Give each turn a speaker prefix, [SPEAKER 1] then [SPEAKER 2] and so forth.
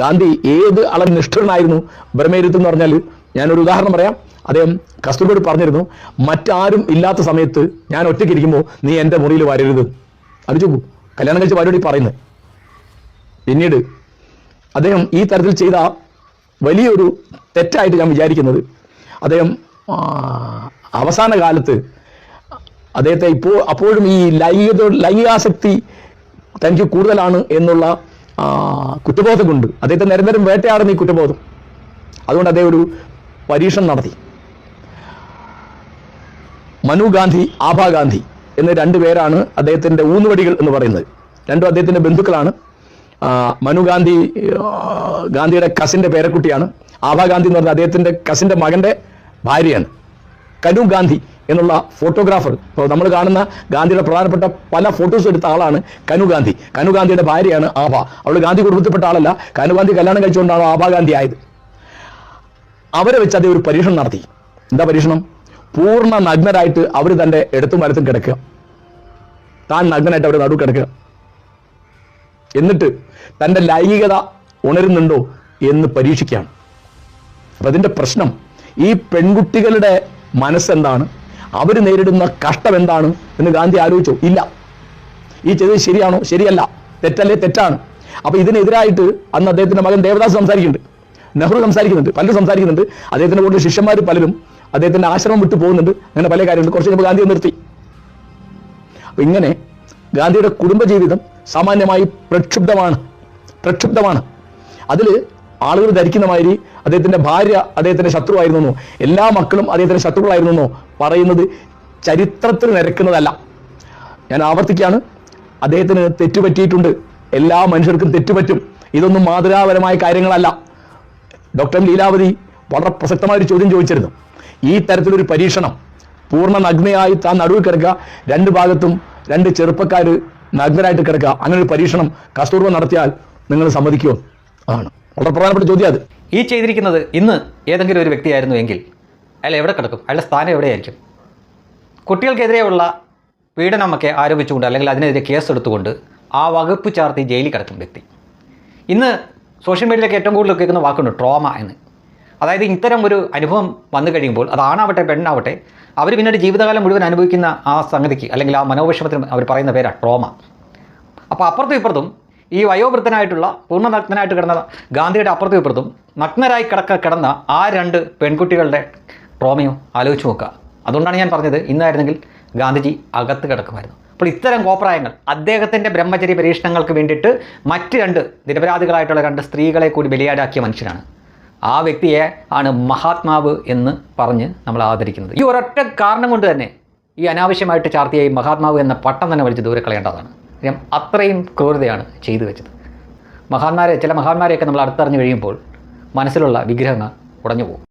[SPEAKER 1] ഗാന്ധി ഏത് അളവ് നിഷ്ഠനായിരുന്നു ബ്രഹ്മേരുത്ത് എന്ന് പറഞ്ഞാൽ ഞാനൊരു ഉദാഹരണം പറയാം. അദ്ദേഹം കസ്തൂർബോട് പറഞ്ഞിരുന്നു മറ്റാരും ഇല്ലാത്ത സമയത്ത് ഞാൻ ഒറ്റയ്ക്ക് ഇരിക്കുമ്പോൾ നീ എന്റെ മുറിയിൽ വരരുത്. അത് ചോദിക്കൂ കല്യാണം കഴിച്ച പരിപാടി പറയുന്നത്. പിന്നീട് അദ്ദേഹം ഈ തരത്തിൽ ചെയ്ത വലിയൊരു തെറ്റായിട്ട് ഞാൻ വിചാരിക്കുന്നത് അദ്ദേഹം അവസാന കാലത്ത് അദ്ദേഹത്തെ ഇപ്പോൾ അപ്പോഴും ഈ ലൈംഗിക ലൈംഗികാസക്തി തനിക്ക് കൂടുതലാണ് എന്നുള്ള ആ, കുറ്റബോധം കൊണ്ട് അദ്ദേഹത്തെ നിരന്തരം വേട്ടയാടുന്ന ഈ കുറ്റബോധം. അതുകൊണ്ട് അദ്ദേഹം ഒരു പരീക്ഷണം നടത്തി. മനു ഗാന്ധി ആഭ ഗാന്ധി എന്ന രണ്ടു പേരാണ് അദ്ദേഹത്തിന്റെ ഊന്നുവടികൾ എന്ന് പറയുന്നത്. രണ്ടും അദ്ദേഹത്തിന്റെ ബന്ധുക്കളാണ്. മനു ഗാന്ധി ഗാന്ധിയുടെ കസിന്റെ പേരക്കുട്ടിയാണ്. ആഭ ഗാന്ധി എന്ന് പറഞ്ഞാൽ അദ്ദേഹത്തിന്റെ കസിന്റെ മകന്റെ ഭാര്യയാണ്. കനു ഗാന്ധി എന്നുള്ള ഫോട്ടോഗ്രാഫർ ഇപ്പോൾ നമ്മൾ കാണുന്ന ഗാന്ധിയുടെ പ്രധാനപ്പെട്ട പല ഫോട്ടോസ് എടുത്ത ആളാണ് കനുഗാന്ധി കനുഗാന്ധിയുടെ കനു ഗാന്ധിയുടെ ഭാര്യയാണ് ആഭ. അവൾ ഗാന്ധി കുടുംബത്തിൽപ്പെട്ട ആളല്ല. കനുഗാന്ധി കല്യാണം കഴിച്ചുകൊണ്ടാണ് ആഭ ഗാന്ധി ആയത്. അവരെ വെച്ച് അതേ ഒരു പരീക്ഷണം നടത്തി. എന്താ പരീക്ഷണം? പൂർണ നഗ്നരായിട്ട് അവർ തന്റെ എടുത്തും വലത്തും കിടക്കുക. താൻ നഗ്നനായിട്ട് അവർ നടുവ് കിടക്കുക. എന്നിട്ട് തന്റെ ലൈംഗികത ഉണരുന്നുണ്ടോ എന്ന് പരീക്ഷിക്കുകയാണ്. അപ്പം അതിന്റെ പ്രശ്നം ഈ പെൺകുട്ടികളുടെ മനസ്സെന്താണ്? അവർ നേരിടുന്ന കഷ്ടം എന്താണ് എന്ന് ഗാന്ധി ആലോചിച്ചു. ഇല്ല. ഈ ചെയ്തത് ശരിയാണോ? ശരിയല്ല. തെറ്റല്ലേ? തെറ്റാണ്. അപ്പൊ ഇതിനെതിരായിട്ട് അന്ന് അദ്ദേഹത്തിന്റെ മകൻ ദേവദാസ് സംസാരിക്കുന്നുണ്ട്. നെഹ്റു സംസാരിക്കുന്നുണ്ട്. പലരും സംസാരിക്കുന്നുണ്ട്. അദ്ദേഹത്തിന്റെ കൂടെ ശിഷ്യന്മാർ പലരും അദ്ദേഹത്തിന്റെ ആശ്രമം വിട്ടു പോകുന്നുണ്ട്. അങ്ങനെ പല കാര്യമുണ്ട് കുറച്ച് കഴിഞ്ഞപ്പോൾ ഗാന്ധിയെ നിർത്തി. അപ്പൊ ഇങ്ങനെ ഗാന്ധിയുടെ കുടുംബജീവിതം സാമാന്യമായി പ്രക്ഷുബ്ധമാണ്. പ്രക്ഷുബ്ധമാണ്. അതിൽ ആളുകൾ ധരിക്കുന്ന മാതിരി അദ്ദേഹത്തിന്റെ ഭാര്യ അദ്ദേഹത്തിന്റെ ശത്രുവായിരുന്നോ എല്ലാ മക്കളും അദ്ദേഹത്തിന്റെ ശത്രുക്കളായിരുന്നോ പറയുന്നത് ചരിത്രത്തിൽ നിരക്കുന്നതല്ല. ഞാൻ ആവർത്തിക്കുകയാണ്. അദ്ദേഹത്തിന് തെറ്റുപറ്റിയിട്ടുണ്ട്. എല്ലാ മനുഷ്യർക്കും തെറ്റുപറ്റും. ഇതൊന്നും മാതൃകാപരമായ കാര്യങ്ങളല്ല. ഡോക്ടർ ലീലാവതി വളരെ പ്രസക്തമായ ഒരു ചോദ്യം ചോദിച്ചിരുന്നു. ഈ തരത്തിലൊരു പരീക്ഷണം പൂർണ നഗ്നയായി താൻ നടുവിൽ കിടക്കുക രണ്ട് ഭാഗത്തും രണ്ട് ചെറുപ്പക്കാർ നഗ്നരായിട്ട് കിടക്കുക അങ്ങനെ ഒരു പരീക്ഷണം കസ്തൂർബ നടത്തിയാൽ നിങ്ങൾ സമ്മതിക്കുമോ? അതാണ്. വളരെ പ്രധാനപ്പെട്ട ചോദ്യം അത്.
[SPEAKER 2] ഈ ചെയ്തിരിക്കുന്നത് ഇന്ന് ഏതെങ്കിലും ഒരു വ്യക്തിയായിരുന്നു എങ്കിൽ അയാൾ എവിടെ കിടക്കും? അയാളുടെ സ്ഥാനം എവിടെയായിരിക്കും? കുട്ടികൾക്കെതിരെയുള്ള പീഡനമൊക്കെ ആരോപിച്ചുകൊണ്ട് അല്ലെങ്കിൽ അതിനെതിരെ കേസെടുത്തുകൊണ്ട് ആ വകുപ്പ് ചാർത്തി ജയിലിൽ കിടക്കും വ്യക്തി. ഇന്ന് സോഷ്യൽ മീഡിയയിലൊക്കെ ഏറ്റവും കൂടുതൽ കേൾക്കുന്ന വാക്കുണ്ട് ട്രോമ എന്ന്. അതായത് ഇത്തരം ഒരു അനുഭവം വന്നു കഴിയുമ്പോൾ അത് ആണാവട്ടെ പെണ്ണാവട്ടെ അവർ പിന്നീട് ജീവിതകാലം മുഴുവൻ അനുഭവിക്കുന്ന ആ സംഗതിക്ക് അല്ലെങ്കിൽ ആ മനോവിഷമത്തിന് അവർ പറയുന്ന പേരാണ് ട്രോമ. അപ്പോൾ അപ്പുറത്തും ഇപ്പുറത്തും ഈ വയോവൃദ്ധനായിട്ടുള്ള പൂർണനഗ്നനായിട്ട് കിടന്ന ഗാന്ധിയുടെ അപ്പുറത്തും ഇപ്പുറത്തും നഗ്നരായി കിടക്ക കിടന്ന ആ രണ്ട് പെൺകുട്ടികളുടെ ട്രോമയോ ആലോചിച്ച് നോക്കുക. അതുകൊണ്ടാണ് ഞാൻ പറഞ്ഞത് ഇന്നായിരുന്നെങ്കിൽ ഗാന്ധിജി അകത്ത് കിടക്കുമായിരുന്നു. അപ്പോൾ ഇത്തരം കോപ്രായങ്ങൾ അദ്ദേഹത്തിന്റെ ബ്രഹ്മചര്യ പരീക്ഷണങ്ങൾക്ക് വേണ്ടിയിട്ട് മറ്റ് രണ്ട് നിരപരാധികളായിട്ടുള്ള രണ്ട് സ്ത്രീകളെ കൂടി ബലിയാടാക്കിയ മനുഷ്യനാണ്. ആ വ്യക്തിയെ ആണ് മഹാത്മാവ് എന്ന് പറഞ്ഞ് നമ്മൾ ആദരിക്കുന്നത്. ഈ ഒരൊറ്റ കാരണം കൊണ്ട് തന്നെ ഈ അനാവശ്യമായിട്ട് ചാർത്തിയ ഈ മഹാത്മാവ് എന്ന പട്ടം തന്നെ വലിച്ച് ദൂരെ കളയേണ്ടതാണ്. കാര്യം അത്രയും ക്രൂരതയാണ് ചെയ്തു വെച്ചത്. മഹാന്മാരെ ചില മഹാന്മാരെയൊക്കെ നമ്മൾ അടുത്തറിഞ്ഞു കഴിയുമ്പോൾ മനസ്സിലുള്ള വിഗ്രഹങ്ങൾ ഉടഞ്ഞു പോകും.